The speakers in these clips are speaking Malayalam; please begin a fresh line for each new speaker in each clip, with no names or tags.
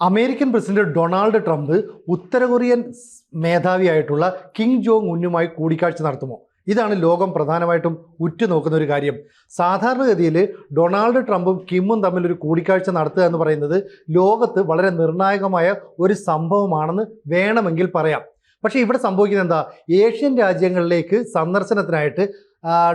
അമേരിക്കൻ പ്രസിഡന്റ് ഡൊണാൾഡ് ട്രംപ് ഉത്തര കൊറിയൻ മേധാവിയായിട്ടുള്ള കിങ് ജോങ് ഉന്നുമായി കൂടിക്കാഴ്ച നടത്തുമോ? ഇതാണ് ലോകം പ്രധാനമായിട്ടും ഉറ്റുനോക്കുന്ന ഒരു കാര്യം. സാധാരണഗതിയിൽ ഡൊണാൾഡ് ട്രംപും കിമ്മും തമ്മിൽ ഒരു കൂടിക്കാഴ്ച നടത്തുക എന്ന് പറയുന്നത് ലോകത്ത് വളരെ നിർണായകമായ ഒരു സംഭവമാണെന്ന് വേണമെങ്കിൽ പറയാം. പക്ഷേ ഇവിടെ സംഭവിക്കുന്നത് എന്താ? ഏഷ്യൻ രാജ്യങ്ങളിലേക്ക് സന്ദർശനത്തിനായിട്ട്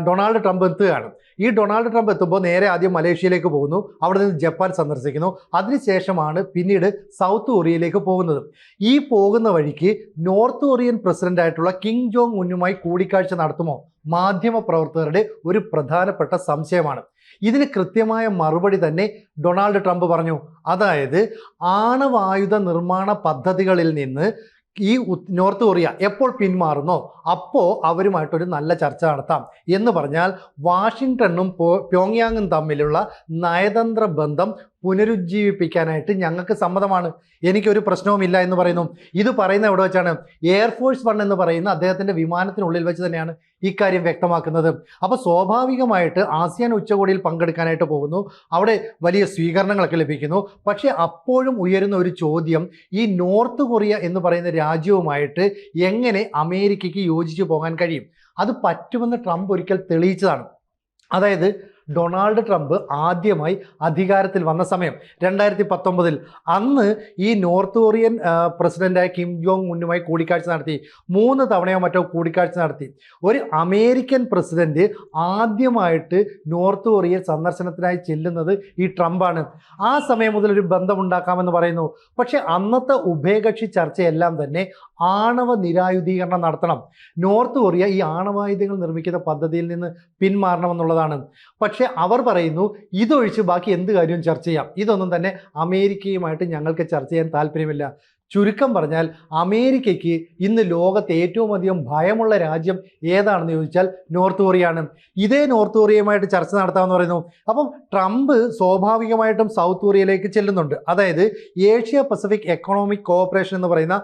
ഡൊണാൾഡ് ട്രംപ് എത്തുകയാണ്. ഈ ഡൊണാൾഡ് ട്രംപ് എത്തുമ്പോൾ നേരെ ആദ്യം മലേഷ്യയിലേക്ക് പോകുന്നു. അവിടെ നിന്ന് ജപ്പാൻ സന്ദർശിക്കുന്നു. അതിനുശേഷമാണ് പിന്നീട് സൗത്ത് കൊറിയയിലേക്ക് പോകുന്നത്. ഈ പോകുന്ന വഴിക്ക് നോർത്ത് കൊറിയൻ പ്രസിഡന്റായിട്ടുള്ള കിങ് ജോങ് ഉന്നുമായി കൂടിക്കാഴ്ച നടത്തുമോ? മാധ്യമ പ്രവർത്തകരുടെ ഒരു പ്രധാനപ്പെട്ട സംശയമാണ്. ഇതിന് കൃത്യമായ മറുപടി തന്നെ ഡൊണാൾഡ് ട്രംപ് പറഞ്ഞു. അതായത് ആണവായുധ നിർമ്മാണ പദ്ധതികളിൽ നിന്ന് ഈ നോർത്ത് കൊറിയ എപ്പോൾ പിന്മാറുന്നോ അപ്പോൾ അവരുമായിട്ടൊരു നല്ല ചർച്ച നടത്താം. എന്ന് പറഞ്ഞാൽ വാഷിങ്ടണും പ്യോങ്യാങ്ങും തമ്മിലുള്ള നയതന്ത്ര ബന്ധം പുനരുജ്ജീവിപ്പിക്കാനായിട്ട് ഞങ്ങൾക്ക് സമ്മതമാണ്. എനിക്കൊരു പ്രശ്നവുമില്ല എന്ന് പറയുന്നു. ഇത് പറയുന്ന എവിടെ വെച്ചാണ്? എയർഫോഴ്സ് വൺ എന്ന് പറയുന്ന അദ്ദേഹത്തിന്റെ വിമാനത്തിനുള്ളിൽ വെച്ച് തന്നെയാണ് ഇക്കാര്യം വ്യക്തമാക്കുന്നത്. അപ്പോൾ സ്വാഭാവികമായിട്ട് ആസിയാൻ ഉച്ചകോടിയിൽ പങ്കെടുക്കാനായിട്ട് പോകുന്നു. അവിടെ വലിയ സ്വീകരണങ്ങളൊക്കെ ലഭിക്കുന്നു. പക്ഷേ അപ്പോഴും ഉയരുന്ന ഒരു ചോദ്യം ഈ നോർത്ത് കൊറിയ എന്ന് പറയുന്ന രാജ്യവുമായിട്ട് എങ്ങനെ അമേരിക്കയ്ക്ക് യോജിച്ചു പോകാൻ കഴിയും? അത് പറ്റുമെന്ന് ട്രംപ് ഒരിക്കൽ തെളിയിച്ചതാണ്. അതായത് ഡൊണാൾഡ് ട്രംപ് ആദ്യമായി അധികാരത്തിൽ വന്ന സമയം രണ്ടായിരത്തി പത്തൊമ്പതിൽ അന്ന് ഈ നോർത്ത് കൊറിയൻ ആ, പ്രസിഡന്റായ കിം ജോങ് ഉന്നുമായി കൂടിക്കാഴ്ച നടത്തി. മൂന്ന് തവണയോ മറ്റോ കൂടിക്കാഴ്ച നടത്തി. ഒരു അമേരിക്കൻ പ്രസിഡന്റ് ആദ്യമായിട്ട് നോർത്ത് കൊറിയൻ സന്ദർശനത്തിനായി ചെല്ലുന്നത് ഈ ട്രംപാണ്. ആ സമയം മുതൽ ഒരു ബന്ധമുണ്ടാക്കാമെന്ന് പറയുന്നു. പക്ഷേ അന്നത്തെ ഉഭയകക്ഷി ചർച്ചയെല്ലാം തന്നെ ആണവ നിരായുധീകരണം നടത്തണം. നോർത്ത് കൊറിയ ഈ ആണവായുധങ്ങൾ നിർമ്മിക്കുന്ന പദ്ധതിയിൽ നിന്ന് പിന്മാറണമെന്നുള്ളതാണ്. പക്ഷേ അവർ പറയുന്നു ഇതൊഴിച്ച് ബാക്കി എന്ത് കാര്യവും ചർച്ച ചെയ്യാം. ഇതൊന്നും തന്നെ അമേരിക്കയുമായിട്ട് ഞങ്ങൾക്ക് ചർച്ച ചെയ്യാൻ താല്പര്യമില്ല. ചുരുക്കം പറഞ്ഞാൽ അമേരിക്കയ്ക്ക് ഇന്ന് ലോകത്ത് ഏറ്റവും അധികം ഭയമുള്ള രാജ്യം ഏതാണെന്ന് ചോദിച്ചാൽ നോർത്ത് കൊറിയയാണ്. ഇതേ നോർത്ത് കൊറിയയുമായിട്ട് ചർച്ച നടത്താമെന്ന് പറയുന്നു. അപ്പം ട്രംപ് സ്വാഭാവികമായിട്ടും സൗത്ത് കൊറിയയിലേക്ക് ചെല്ലുന്നുണ്ട്. അതായത് ഏഷ്യ പസഫിക് എക്കണോമിക് കോഓപ്പറേഷൻ എന്ന് പറയുന്ന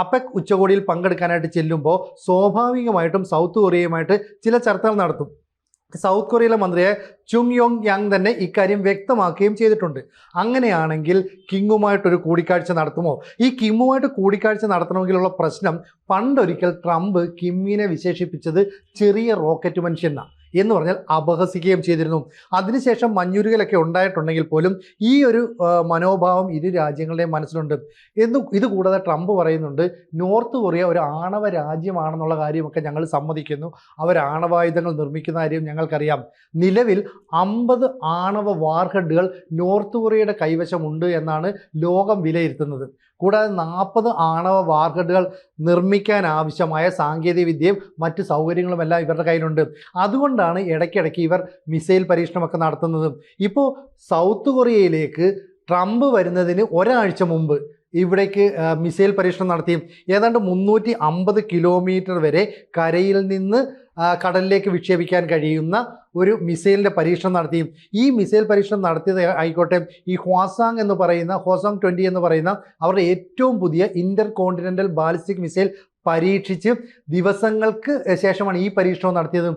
അപെക് ഉച്ചകോടിയിൽ പങ്കെടുക്കാനായിട്ട് ചെല്ലുമ്പോൾ സ്വാഭാവികമായിട്ടും സൗത്ത് കൊറിയയുമായിട്ട് ചില ചർച്ചകൾ നടത്തും. സൗത്ത് കൊറിയയിലെ മന്ത്രിയെ ചുങ് യോങ് യാങ് തന്നെ ഇക്കാര്യം വ്യക്തമാക്കുകയും ചെയ്തിട്ടുണ്ട്. അങ്ങനെയാണെങ്കിൽ കിങ്ങുമായിട്ടൊരു കൂടിക്കാഴ്ച നടത്തുമോ? ഈ കിമ്മുമായിട്ട് കൂടിക്കാഴ്ച നടത്തണമെങ്കിലുള്ള പ്രശ്നം പണ്ടൊരിക്കൽ ട്രംപ് കിമ്മിനെ വിശേഷിപ്പിച്ചത് ചെറിയ റോക്കറ്റ് മനുഷ്യനാണ് എന്ന് പറഞ്ഞാൽ അപഹസിക്കുകയും ചെയ്തിരുന്നു. അതിനുശേഷം മഞ്ഞുരുകലൊക്കെ ഉണ്ടായിട്ടുണ്ടെങ്കിൽ പോലും ഈ ഒരു മനോഭാവം ഇരു രാജ്യങ്ങളുടെയും മനസ്സിലുണ്ട്. എന്ന് ഇത് കൂടാതെ ട്രംപ് പറയുന്നുണ്ട് നോർത്ത് കൊറിയ ഒരു ആണവ രാജ്യമാണെന്നുള്ള കാര്യമൊക്കെ ഞങ്ങൾ സമ്മതിക്കുന്നു. അവർ ആണവായുധങ്ങൾ നിർമ്മിക്കുന്ന കാര്യം ഞങ്ങൾക്കറിയാം. നിലവിൽ അമ്പത് ആണവ വാർഹെഡുകൾ നോർത്ത് കൊറിയയുടെ കൈവശമുണ്ട് എന്നാണ് ലോകം വിലയിരുത്തുന്നത്. കൂടാതെ നാൽപ്പത് ആണവ വാർഹെഡുകൾ നിർമ്മിക്കാൻ ആവശ്യമായ സാങ്കേതിക വിദ്യയും മറ്റ് സൗകര്യങ്ങളും എല്ലാം ഇവരുടെ കയ്യിലുണ്ട്. അതുകൊണ്ടാണ് ഇടയ്ക്കിടയ്ക്ക് ഇവർ മിസൈൽ പരീക്ഷണമൊക്കെ നടത്തുന്നത്. ഇപ്പോൾ സൗത്ത് കൊറിയയിലേക്ക് ട്രംപ് വരുന്നതിന് ഒരാഴ്ച മുമ്പ് ഇവിടേക്ക് മിസൈൽ പരീക്ഷണം നടത്തി. ഏതാണ്ട് മുന്നൂറ്റി അമ്പത് കിലോമീറ്റർ വരെ കരയിൽ നിന്ന് കടലിലേക്ക് വിക്ഷേപിക്കാൻ കഴിയുന്ന ഒരു മിസൈലിന്റെ പരീക്ഷണം നടത്തിയും. ഈ മിസൈൽ പരീക്ഷണം നടത്തിയത് ആയിക്കോട്ടെ ഈ ഹ്വാസാങ് എന്ന് പറയുന്ന ഹോസാങ് ട്വന്റി എന്ന് പറയുന്ന അവരുടെ ഏറ്റവും പുതിയ ഇന്റർ കോണ്ടിനെന്റൽ ബാലിസ്റ്റിക് മിസൈൽ പരീക്ഷിച്ച് ദിവസങ്ങൾക്ക് ശേഷമാണ് ഈ പരീക്ഷണം നടത്തിയത്.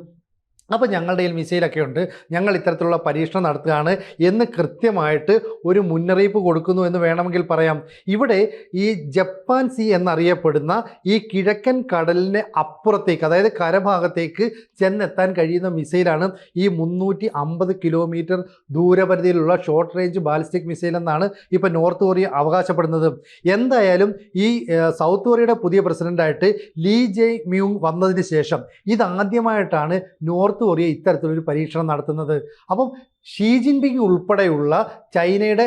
അപ്പോൾ ഞങ്ങളുടെ കയ്യിൽ മിസൈലൊക്കെ ഉണ്ട്. ഞങ്ങൾ ഇത്തരത്തിലുള്ള പരീക്ഷണം നടത്തുകയാണ് എന്ന് കൃത്യമായിട്ട് ഒരു മുന്നറിയിപ്പ് കൊടുക്കുന്നു എന്ന് വേണമെങ്കിൽ പറയാം. ഇവിടെ ഈ ജപ്പാൻ സീ എന്നറിയപ്പെടുന്ന ഈ കിഴക്കൻ കടലിന് അപ്പുറത്തേക്ക് അതായത് കരഭാഗത്തേക്ക് ചെന്നെത്താൻ കഴിയുന്ന മിസൈലാണ് ഈ മുന്നൂറ്റി അമ്പത് കിലോമീറ്റർ ദൂരപരിധിയിലുള്ള ഷോർട്ട് റേഞ്ച് ബാലിസ്റ്റിക് മിസൈൽ എന്നാണ് ഇപ്പോൾ നോർത്ത് കൊറിയ അവകാശപ്പെടുന്നത്. എന്തായാലും ഈ സൗത്ത് കൊറിയയുടെ പുതിയ പ്രസിഡന്റായിട്ട് ലീ ജെ മ്യൂങ് വന്നതിന് ശേഷം ഇതാദ്യമായിട്ടാണ് നോർത്ത് കൊറിയ ഇത്തരത്തിലൊരു പരീക്ഷണം നടത്തുന്നത്. അപ്പം ഷീ ജിൻപിങ് ഉൾപ്പെടെയുള്ള ചൈനയുടെ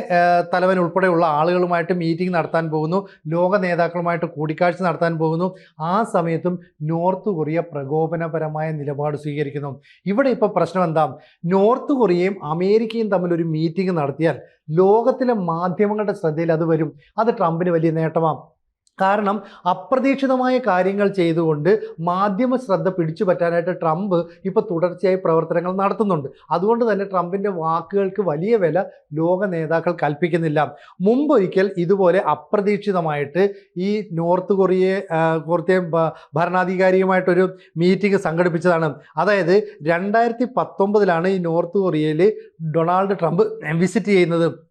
തലവൻ ഉൾപ്പെടെയുള്ള ആളുകളുമായിട്ട് മീറ്റിംഗ് നടത്താൻ പോകുന്നു. ലോക നേതാക്കളുമായിട്ട് കൂടിക്കാഴ്ച നടത്താൻ പോകുന്നു. ആ സമയത്തും നോർത്ത് കൊറിയ പ്രകോപനപരമായ നിലപാട് സ്വീകരിക്കുന്നു. ഇവിടെ ഇപ്പോൾ പ്രശ്നം എന്താ? നോർത്ത് കൊറിയയും അമേരിക്കയും തമ്മിൽ ഒരു മീറ്റിംഗ് നടത്തിയാൽ ലോകത്തിലെ മാധ്യമങ്ങളുടെ ശ്രദ്ധയിൽ അത് വരും. അത് ട്രംപിന് വലിയ നേട്ടമാണ് കാരണം അപ്രതീക്ഷിതമായ കാര്യങ്ങൾ ചെയ്തുകൊണ്ട് മാധ്യമ ശ്രദ്ധ പിടിച്ചു പറ്റാനായിട്ട് ട്രംപ് ഇപ്പോൾ തുടർച്ചയായി പ്രവർത്തനങ്ങൾ നടത്തുന്നുണ്ട്. അതുകൊണ്ട് തന്നെ ട്രംപിന്റെ വാക്കുകൾക്ക് വലിയ വില ലോക നേതാക്കൾ കൽപ്പിക്കുന്നില്ല. മുമ്പൊരിക്കൽ ഇതുപോലെ അപ്രതീക്ഷിതമായിട്ട് ഈ നോർത്ത് കൊറിയ ആ, കൊറിയൻ ഭ- ഭരണാധികാരിയുമായിട്ടൊരു മീറ്റിംഗ് സംഘടിപ്പിച്ചതാണ്. അതായത് രണ്ടായിരത്തി പത്തൊമ്പതിലാണ് ഈ നോർത്ത് കൊറിയയിൽ ഡൊണാൾഡ് ട്രംപ് വിസിറ്റ് ചെയ്യുന്നത്.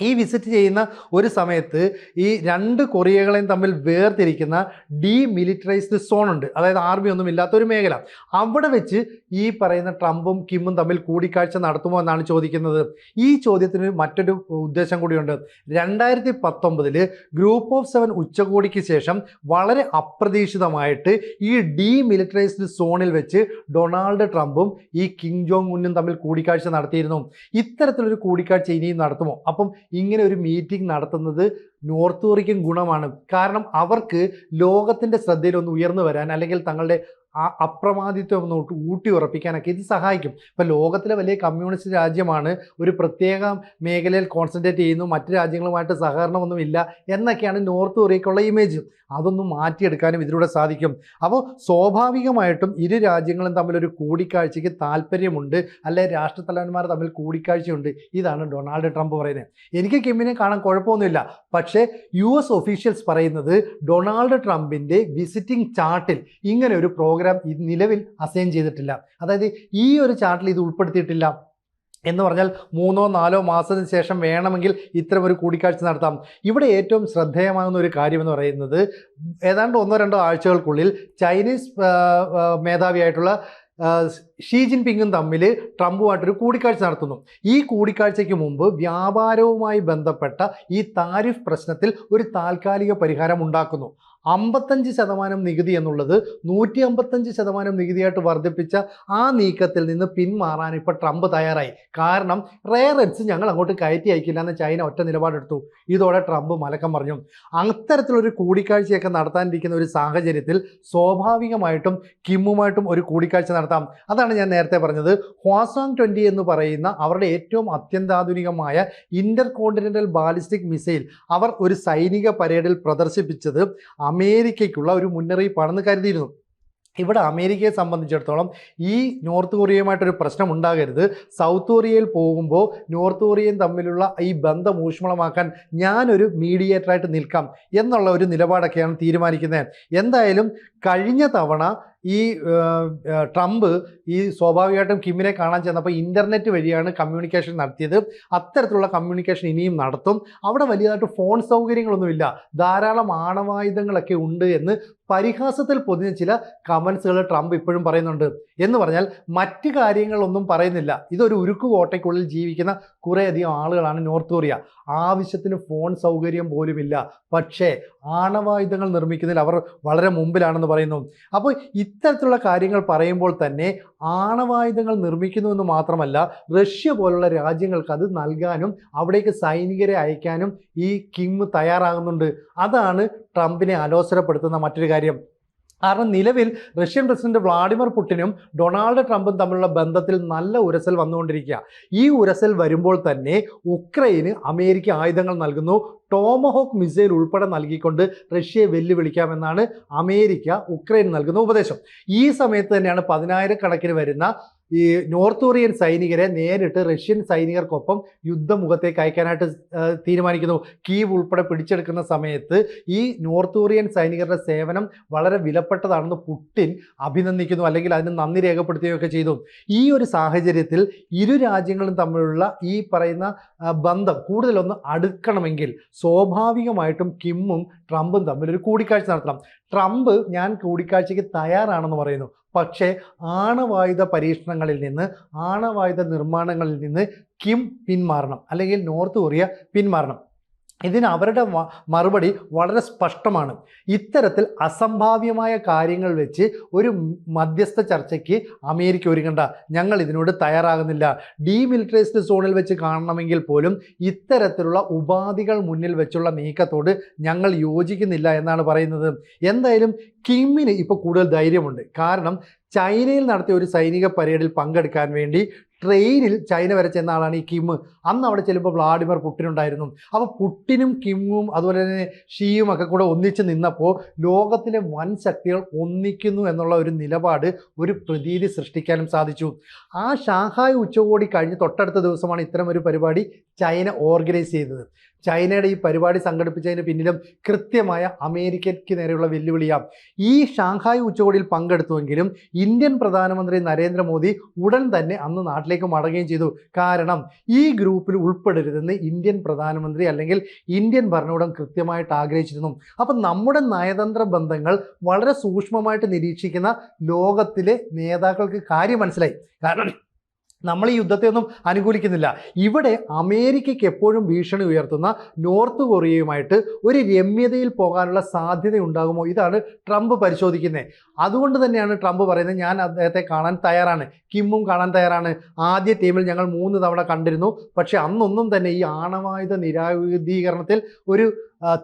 ഈ വിസിറ്റ് ചെയ്യുന്ന ഒരു സമയത്ത് ഈ രണ്ട് കൊറിയകളെയും തമ്മിൽ വേർതിരിക്കുന്ന ഡീമിലിറ്ററൈസ്ഡ് സോൺ ഉണ്ട്. അതായത് ആർമി ഒന്നും ഇല്ലാത്ത ഒരു മേഖല. അവിടെ വെച്ച് ഈ പറയുന്ന ട്രംപും കിമ്മും തമ്മിൽ കൂടിക്കാഴ്ച നടത്തുമോ എന്നാണ് ചോദിക്കുന്നത്. ഈ ചോദ്യത്തിന് മറ്റൊരു ഉദ്ദേശം കൂടിയുണ്ട്. രണ്ടായിരത്തി പത്തൊമ്പതിൽ ഗ്രൂപ്പ് ഓഫ് സെവൻ ഉച്ചകോടിക്ക് ശേഷം വളരെ അപ്രതീക്ഷിതമായിട്ട് ഈ ഡീമിലിറ്ററൈസ്ഡ് സോണിൽ വെച്ച് ഡൊണാൾഡ് ട്രംപും ഈ കിങ് ജോങ് ഉന്നും തമ്മിൽ കൂടിക്കാഴ്ച നടത്തിയിരുന്നു. ഇത്തരത്തിലൊരു കൂടിക്കാഴ്ച ഇനിയും നടത്തുമോ? അപ്പം ഇങ്ങനെ ഒരു മീറ്റിംഗ് നടത്തുന്നത് നോർത്ത് കൊറിയയ്ക്കും ഗുണമാണ്. കാരണം അവർക്ക് ലോകത്തിന്റെ ശ്രദ്ധയിൽ ഒന്ന് ഉയർന്നു വരാൻ അല്ലെങ്കിൽ തങ്ങളുടെ ആ അപ്രമാദിത്വം ഒന്ന് ഊട്ടി- ഊട്ടി ഉറപ്പിക്കാനൊക്കെ ഇത് സഹായിക്കും. ഇപ്പം ലോകത്തിലെ വലിയ കമ്മ്യൂണിസ്റ്റ് രാജ്യമാണ്. ഒരു പ്രത്യേക മേഖലയിൽ കോൺസെൻട്രേറ്റ് ചെയ്യുന്നു. മറ്റ് രാജ്യങ്ങളുമായിട്ട് സഹകരണമൊന്നുമില്ല എന്നൊക്കെയാണ് നോർത്ത് കൊറിയക്കുള്ള ഇമേജ് അതൊന്നും മാറ്റിയെടുക്കാനും ഇതിലൂടെ സാധിക്കും. അപ്പോൾ സ്വാഭാവികമായിട്ടും ഇരു രാജ്യങ്ങളും തമ്മിലൊരു കൂടിക്കാഴ്ചയ്ക്ക് താല്പര്യമുണ്ട്. അല്ലെ രാഷ്ട്രത്തലവന്മാർ തമ്മിൽ കൂടിക്കാഴ്ചയുണ്ട്. ഇതാണ് ഡൊണാൾഡ് ട്രംപ് പറയുന്നത്. എനിക്ക് കിമ്മിനെ കാണാൻ കുഴപ്പമൊന്നുമില്ല. പക്ഷേ യു എസ് ഒഫീഷ്യൽസ് പറയുന്നത് ഡൊണാൾഡ് ട്രംപിന്റെ വിസിറ്റിംഗ് ചാർട്ടിൽ ഇങ്ങനെ ഒരു പ്രോഗ്രാം നിലവിൽ അസൈൻ ചെയ്തിട്ടില്ല. അതായത് ഈ ഒരു ചാർട്ടിൽ ഇത് ഉൾപ്പെടുത്തിയിട്ടില്ല. എന്ന് പറഞ്ഞാൽ മൂന്നോ നാലോ മാസത്തിന് ശേഷം വേണമെങ്കിൽ ഇത്തരം ഒരു കൂടിക്കാഴ്ച നടത്താം. ഇവിടെ ഏറ്റവും ശ്രദ്ധേയമാകുന്ന ഒരു കാര്യമെന്ന് പറയുന്നത് ഏതാണ്ട് ഒന്നോ രണ്ടോ ആഴ്ചകൾക്കുള്ളിൽ ചൈനീസ് മേധാവിയായിട്ടുള്ള ഷീ ജിൻപിങ്ങും തമ്മിൽ ട്രംപുമായിട്ടൊരു കൂടിക്കാഴ്ച നടത്തുന്നു. ഈ കൂടിക്കാഴ്ചയ്ക്ക് മുമ്പ് വ്യാപാരവുമായി ബന്ധപ്പെട്ട ഈ താരിഫ് പ്രശ്നത്തിൽ ഒരു താൽക്കാലിക പരിഹാരം ഉണ്ടാക്കുന്നു. അമ്പത്തഞ്ച് ശതമാനം നികുതി എന്നുള്ളത് നൂറ്റി അമ്പത്തഞ്ച് ശതമാനം നികുതിയായിട്ട് വർദ്ധിപ്പിച്ച ആ നീക്കത്തിൽ നിന്ന് പിന്മാറാൻ ഇപ്പോൾ ട്രംപ് തയ്യാറായി. കാരണം റെയർ എഡ്സ് ഞങ്ങൾ അങ്ങോട്ട് കയറ്റി അയക്കില്ല എന്ന് ചൈന ഒറ്റ നിലപാടെടുത്തു. ഇതോടെ ട്രംപ് മലക്കം പറഞ്ഞു അത്തരത്തിലൊരു കൂടിക്കാഴ്ചയൊക്കെ നടത്താനിരിക്കുന്ന ഒരു സാഹചര്യത്തിൽ സ്വാഭാവികമായിട്ടും കിമ്മുമായിട്ടും ഒരു കൂടിക്കാഴ്ച നടത്താം. അതാണ് ഞാൻ നേരത്തെ പറഞ്ഞത്. ഹ്വാസോങ് ട്വന്റി എന്ന് പറയുന്ന അവരുടെ ഏറ്റവും അത്യന്താധുനികമായ ഇന്റർ കോണ്ടിനെന്റൽ ബാലിസ്റ്റിക് മിസൈൽ അവർ ഒരു സൈനിക പരേഡിൽ പ്രദർശിപ്പിച്ചത് അമേരിക്കയ്ക്കുള്ള ഒരു മുന്നറിയിപ്പാണെന്ന് കരുതിയിരുന്നു. ഇവിടെ അമേരിക്കയെ സംബന്ധിച്ചിടത്തോളം ഈ നോർത്ത് കൊറിയയുമായിട്ടൊരു പ്രശ്നം ഉണ്ടാകരുത്. സൗത്ത് കൊറിയയിൽ പോകുമ്പോൾ നോർത്ത് കൊറിയയും തമ്മിലുള്ള ഈ ബന്ധം ഊഷ്മളമാക്കാൻ ഞാനൊരു മീഡിയേറ്ററായിട്ട് നിൽക്കാം എന്നുള്ള ഒരു നിലപാടൊക്കെയാണ് തീരുമാനിക്കുന്നത്. എന്തായാലും കഴിഞ്ഞ തവണ ഈ ട്രംപ് ഈ സ്വാഭാവികമായിട്ടും കിമ്മിനെ കാണാൻ ചെന്നപ്പോൾ ഇന്റർനെറ്റ് വഴിയാണ് കമ്മ്യൂണിക്കേഷൻ നടത്തിയത്. അത്തരത്തിലുള്ള കമ്മ്യൂണിക്കേഷൻ ഇനിയും നടത്തും. അവിടെ വലിയതായിട്ട് ഫോൺ സൗകര്യങ്ങളൊന്നുമില്ല. ധാരാളം ആണവായുധങ്ങളൊക്കെ ഉണ്ട് എന്ന് പരിഹാസത്തിൽ പൊതിഞ്ഞ ചില കമൻസുകൾ ട്രംപ് ഇപ്പോഴും പറയുന്നുണ്ട്. എന്ന് പറഞ്ഞാൽ മറ്റ് കാര്യങ്ങളൊന്നും പറയുന്നില്ല. ഇതൊരു ഉരുക്കു കോട്ടയ്ക്കുള്ളിൽ ജീവിക്കുന്ന കുറേയധികം ആളുകളാണ് നോർത്ത് കൊറിയ. ആവശ്യത്തിന് ഫോൺ സൗകര്യം പോലുമില്ല. പക്ഷേ ആണവായുധങ്ങൾ നിർമ്മിക്കുന്നതിൽ അവർ വളരെ മുമ്പിലാണെന്ന് പറയുന്നു. അപ്പോൾ ഇത്തരത്തിലുള്ള കാര്യങ്ങൾ പറയുമ്പോൾ തന്നെ ആണവായുധങ്ങൾ നിർമ്മിക്കുന്നു എന്ന് മാത്രമല്ല റഷ്യ പോലുള്ള രാജ്യങ്ങൾക്ക് അത് നൽകാനും അവിടേക്ക് സൈനികരെ അയക്കാനും ഈ കിം തയ്യാറാകുന്നുണ്ട്. അതാണ് ട്രംപിനെ അലോസരപ്പെടുത്തുന്ന മറ്റൊരു കാര്യം. കാരണം നിലവിൽ റഷ്യൻ പ്രസിഡന്റ് വ്ളാഡിമിർ പുടിനും ഡൊണാൾഡ് ട്രംപും തമ്മിലുള്ള ബന്ധത്തിൽ നല്ല ഉരസൽ വന്നുകൊണ്ടിരിക്കുക. ഈ ഉരസൽ വരുമ്പോൾ തന്നെ ഉക്രൈന് അമേരിക്ക ആയുധങ്ങൾ നൽകുന്നു. ടോമഹോക്ക് മിസൈൽ ഉൾപ്പെടെ നൽകിക്കൊണ്ട് റഷ്യയെ വെല്ലുവിളിക്കാമെന്നാണ് അമേരിക്ക ഉക്രൈന് നൽകുന്ന ഉപദേശം. ഈ സമയത്ത് തന്നെയാണ് പതിനായിരക്കണക്കിന് വരുന്ന ഈ നോർത്ത് കൊറിയൻ സൈനികരെ നേരിട്ട് റഷ്യൻ സൈനികർക്കൊപ്പം യുദ്ധമുഖത്തേക്ക് അയക്കാനായിട്ട് തീരുമാനിക്കുന്നു. കീവ് ഉൾപ്പെടെ പിടിച്ചെടുക്കുന്ന സമയത്ത് ഈ നോർത്ത് കൊറിയൻ സൈനികരുടെ സേവനം വളരെ വിലപ്പെട്ടതാണെന്ന് പുട്ടിൻ അഭിനന്ദിക്കുന്നു അല്ലെങ്കിൽ അതിന് നന്ദി രേഖപ്പെടുത്തുകയൊക്കെ ചെയ്തു. ഈ ഒരു സാഹചര്യത്തിൽ ഇരു രാജ്യങ്ങളും തമ്മിലുള്ള ഈ പറയുന്ന ബന്ധം കൂടുതലൊന്ന് അടുക്കണമെങ്കിൽ സ്വാഭാവികമായിട്ടും കിമ്മും ട്രംപും തമ്മിൽ ഒരു കൂടിക്കാഴ്ച നടത്തണം. ട്രംപ് ഞാൻ കൂടിക്കാഴ്ചയ്ക്ക് തയ്യാറാണെന്ന് പറയുന്നു. പക്ഷേ ആണവായുധ പരീക്ഷണങ്ങളിൽ നിന്ന് ആണവായുധ നിർമ്മാണങ്ങളിൽ നിന്ന് കിം പിന്മാറണം. അല്ലെങ്കിൽ നോർത്ത് കൊറിയ പിന്മാറണം. ഇതിന് അവരുടെ മറുപടി വളരെ സ്പഷ്ടമാണ്. ഇത്തരത്തിൽ അസംഭാവ്യമായ കാര്യങ്ങൾ വെച്ച് ഒരു മധ്യസ്ഥ ചർച്ചയ്ക്ക് അമേരിക്ക ഒരുങ്ങണ്ട. ഞങ്ങൾ ഇതിനോട് തയ്യാറാകുന്നില്ല. ഡീമിലിറ്ററൈസ്ഡ് സോണിൽ വെച്ച് കാണണമെങ്കിൽ പോലും ഇത്തരത്തിലുള്ള ഉപാധികൾ മുന്നിൽ വെച്ചുള്ള നീക്കത്തോട് ഞങ്ങൾ യോജിക്കുന്നില്ല എന്നാണ് പറയുന്നത്. എന്തായാലും കിമ്മിന് ഇപ്പോൾ കൂടുതൽ ധൈര്യമുണ്ട്. കാരണം ചൈനയിൽ നടത്തിയ ഒരു സൈനിക പരേഡിൽ പങ്കെടുക്കാൻ വേണ്ടി ട്രെയിനിൽ ചൈന വരെ ചെന്ന ആളാണ് ഈ കിം. അന്ന് അവിടെ ചെല്ലുമ്പോൾ വ്ളാഡിമിർ പുട്ടിൻ ഉണ്ടായിരുന്നു അപ്പോൾ പുട്ടിനും കിമ്മും അതുപോലെ തന്നെ ഷീയും ഒക്കെ കൂടെ ഒന്നിച്ച് നിന്നപ്പോൾ ലോകത്തിലെ വൻ ശക്തികൾ ഒന്നിക്കുന്നു എന്നുള്ള ഒരു നിലപാട് ഒരു പ്രതീതി സൃഷ്ടിക്കാനും സാധിച്ചു. ആ ഷാങ്ഹായ് ഉച്ചകോടി കഴിഞ്ഞ് തൊട്ടടുത്ത ദിവസമാണ് ഇത്തരം ഒരു പരിപാടി ചൈന ഓർഗനൈസ് ചെയ്തത്. ചൈനയുടെ ഈ പരിപാടി സംഘടിപ്പിച്ചതിന് പിന്നിലും കൃത്യമായ അമേരിക്കയ്ക്ക് നേരെയുള്ള വെല്ലുവിളിയാണ്. ഈ ഷാങ്ഹായ് ഉച്ചകോടിയിൽ പങ്കെടുത്തുവെങ്കിലും ഇന്ത്യൻ പ്രധാനമന്ത്രി നരേന്ദ്രമോദി ഉടൻ തന്നെ അന്ന് നാട്ടിലേക്ക് നാട്ടിലേക്ക് മടങ്ങുകയും ചെയ്തു. കാരണം ഈ ഗ്രൂപ്പിൽ ഉൾപ്പെടരുതെന്ന് ഇന്ത്യൻ പ്രധാനമന്ത്രി അല്ലെങ്കിൽ ഇന്ത്യൻ ഭരണകൂടം കൃത്യമായിട്ട് ആഗ്രഹിച്ചിരുന്നു. അപ്പം നമ്മുടെ നയതന്ത്ര ബന്ധങ്ങൾ വളരെ സൂക്ഷ്മമായിട്ട് നിരീക്ഷിക്കുന്ന ലോകത്തിലെ നേതാക്കൾക്ക് കാര്യം മനസ്സിലായി. കാരണം നമ്മൾ ഈ യുദ്ധത്തെ ഒന്നും അനുകൂലിക്കുന്നില്ല. ഇവിടെ അമേരിക്കയ്ക്ക് എപ്പോഴും ഭീഷണി ഉയർത്തുന്ന നോർത്ത് കൊറിയയുമായിട്ട് ഒരു രമ്യതയിൽ പോകാനുള്ള സാധ്യത ഉണ്ടാകുമോ ഇതാണ് ട്രംപ് പരിശോധിക്കുന്നത് അതുകൊണ്ട് തന്നെയാണ് ട്രംപ് പറയുന്നത് ഞാൻ അദ്ദേഹത്തെ കാണാൻ തയ്യാറാണ്. കിമ്മും കാണാൻ തയ്യാറാണ്. ആദ്യ ടീമിൽ ഞങ്ങൾ മൂന്ന് തവണ കണ്ടിരുന്നു. പക്ഷേ അന്നൊന്നും തന്നെ ഈ ആണവായുധ നിരായുധീകരണത്തിൽ ഒരു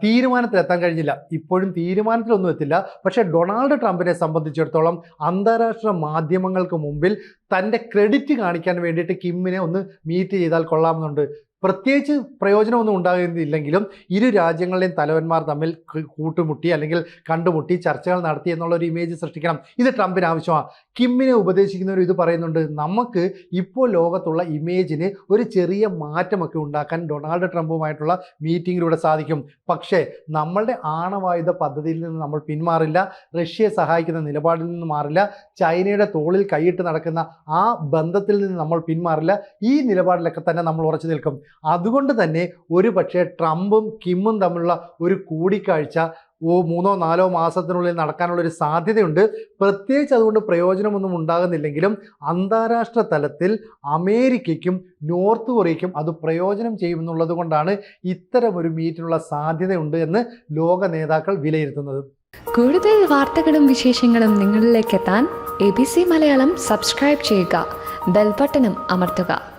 തീരുമാനത്തിലെത്താൻ കഴിഞ്ഞില്ല. ഇപ്പോഴും തീരുമാനത്തിലൊന്നും എത്തില്ല. പക്ഷേ ഡൊണാൾഡ് ട്രംപിനെ സംബന്ധിച്ചിടത്തോളം അന്താരാഷ്ട്ര മാധ്യമങ്ങൾക്ക് മുമ്പിൽ തന്റെ ക്രെഡിറ്റ് കാണിക്കാൻ വേണ്ടിയിട്ട് കിമ്മിനെ ഒന്ന് മീറ്റ് ചെയ്താൽ കൊള്ളാമെന്നുണ്ട്. പ്രത്യേകിച്ച് പ്രയോജനമൊന്നും ഉണ്ടാകുന്നില്ലെങ്കിലും ഇരു രാജ്യങ്ങളുടെയും തലവന്മാർ തമ്മിൽ കൂട്ടുമുട്ടി അല്ലെങ്കിൽ കണ്ടുമുട്ടി ചർച്ചകൾ നടത്തി എന്നുള്ള ഒരു ഇമേജ് സൃഷ്ടിക്കണം. ഇത് ട്രംപിന് ആവശ്യമാണ്. കിമ്മിനെ ഉപദേശിക്കുന്നവർ ഇത് പറയുന്നുണ്ട്. നമുക്ക് ഇപ്പോൾ ലോകത്തുള്ള ഇമേജിന് ഒരു ചെറിയ മാറ്റമൊക്കെ ഉണ്ടാക്കാൻ ഡൊണാൾഡ് ട്രംപുമായിട്ടുള്ള മീറ്റിങ്ങിലൂടെ സാധിക്കും. പക്ഷേ നമ്മളുടെ ആണവായുധ പദ്ധതിയിൽ നിന്ന് നമ്മൾ പിന്മാറില്ല. റഷ്യയെ സഹായിക്കുന്ന നിലപാടിൽ നിന്ന് മാറില്ല. ചൈനയുടെ തോളിൽ കൈയിട്ട് നടക്കുന്ന ആ ബന്ധത്തിൽ നിന്ന് നമ്മൾ പിന്മാറില്ല. ഈ നിലപാടിലൊക്കെ തന്നെ നമ്മൾ ഉറച്ചു നിൽക്കും. അതുകൊണ്ട് തന്നെ ഒരു പക്ഷേ ട്രംപും കിമ്മും തമ്മിലുള്ള ഒരു കൂടിക്കാഴ്ച ഓ മൂന്നോ നാലോ മാസത്തിനുള്ളിൽ നടക്കാനുള്ള ഒരു സാധ്യതയുണ്ട്. പ്രത്യേകിച്ച് അതുകൊണ്ട് പ്രയോജനമൊന്നും ഉണ്ടാകുന്നില്ലെങ്കിലും അന്താരാഷ്ട്ര തലത്തിൽ അമേരിക്കയ്ക്കും നോർത്ത് കൊറിയയ്ക്കും അത് പ്രയോജനം ചെയ്യുമെന്നുള്ളത് കൊണ്ടാണ് ഇത്തരമൊരു മീറ്റിനുള്ള സാധ്യതയുണ്ട് എന്ന് ലോക നേതാക്കൾ വിലയിരുത്തുന്നത്.
കൂടുതൽ വാർത്തകളും വിശേഷങ്ങളും നിങ്ങളിലേക്ക് എത്താൻ A B C Malayalam subscribe ചെയ്യുക. ബെൽബട്ടനും അമർത്തുക.